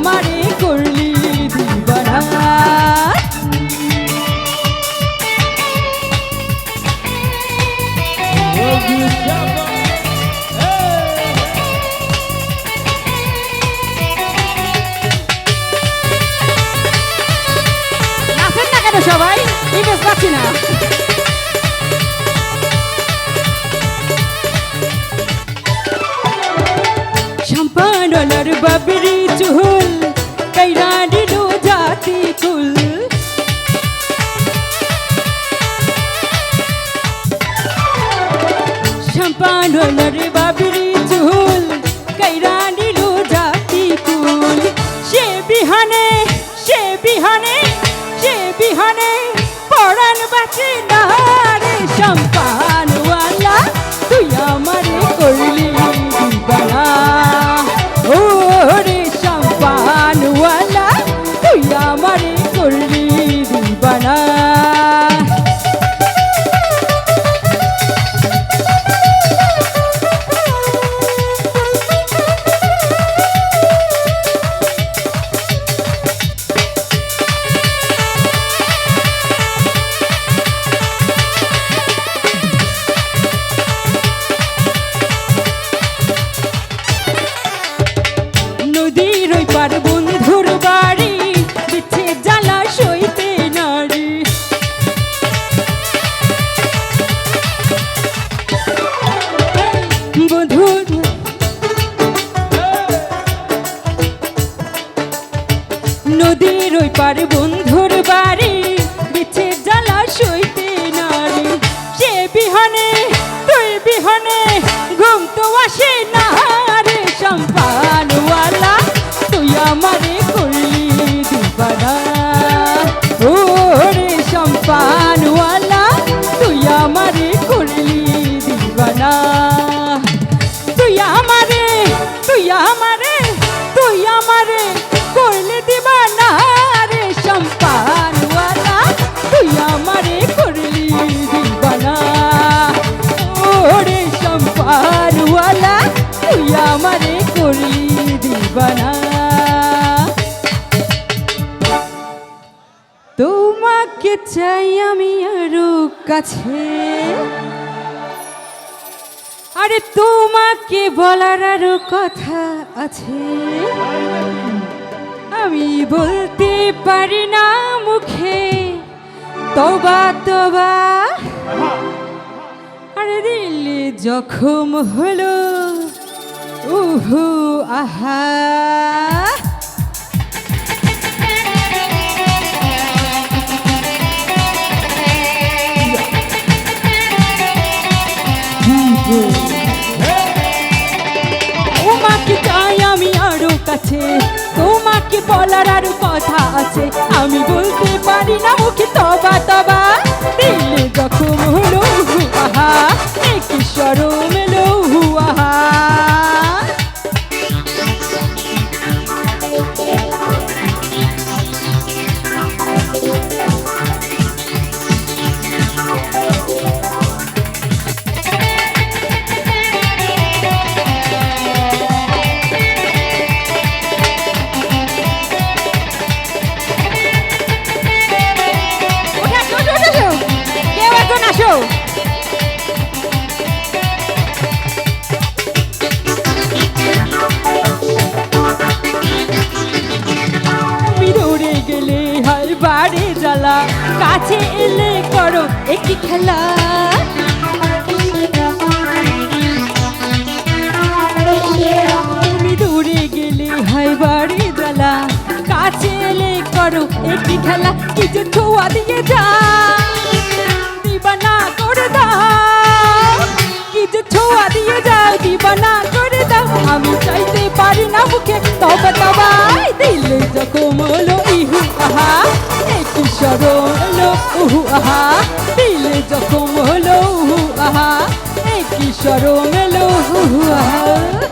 মারে করলি দিবানা। সবাই? ইমেজ পাচ্ছি না। সম্পানলার বাবরি চুল সম্পানলার বাবরি চুল কাইরা কুল সে বিহানে সে বিহানে সে বিহানে পড়ান বাঁচে না নদীর ওই পার বন্ধুর বাড়ি বিচ্ছে জ্বালা সইতে নারী। সে বিহনে তুই বিহনে তোমাকে চাই আমি আরও কাছে। আরে তোমাকে বলার আরও কথা আছে। আমি বলতে পারি না মুখে তবা তবা আরে দিলে জখম হলো, উহু, আহা। আরও কথা আছে। আমি বলতে পারি না মুখে তবা তবা। বাড়ি জ্বালা। কাছে এলে করো একটি খেলা। তুমি দূরে গেলে হয় বাড়ি জ্বালা। কাছে এলে করো একটি খেলা। কিছু ছোঁয়া দিয়ে যা। আমি চাইতে পারি না মুখে তবে তবাই দিলে যখন হলো, ইহু, আহা, একটু সরল উহু, আহা। দিলে যখন হলো, উহু, আহা একই সরল উহু, আহা।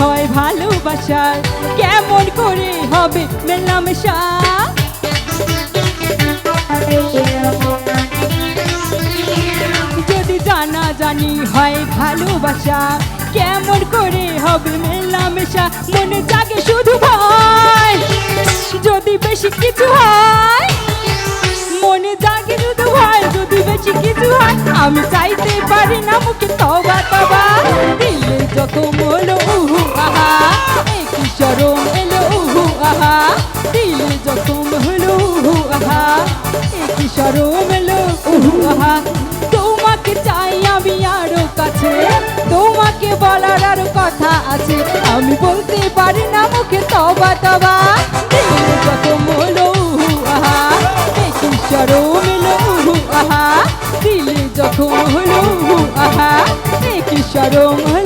ভালোবাসায় কেমন করে হবে মেলামেশা যদি জানা জানি হয় ভালোবাসা, কেমন করে হবে মেলামেশা মনে জাগে শুধু ভয়। যদি বেশি কিছু হয়, মনে জাগে শুধু ভয়। যদি বেশি কিছু হয়, আমি চাইতে পারি না মুখে তবা তবা। দিলে উহু আহা সরম এলো, উহু, আহা। দিলে যখন হলো, উহু, আহা। একই সরম এলো, উহু, আহা। তোমাকে চাই আমি আরও কাছে। তোমাকে বলার আরও কথা আছে। আমি বলতে পারি না মুখে তবা তবা। দিলে যখন হলো, উহু, আহা। একই সরম এলো, উহু, আহা। দিলে যখন আহা। একই সরম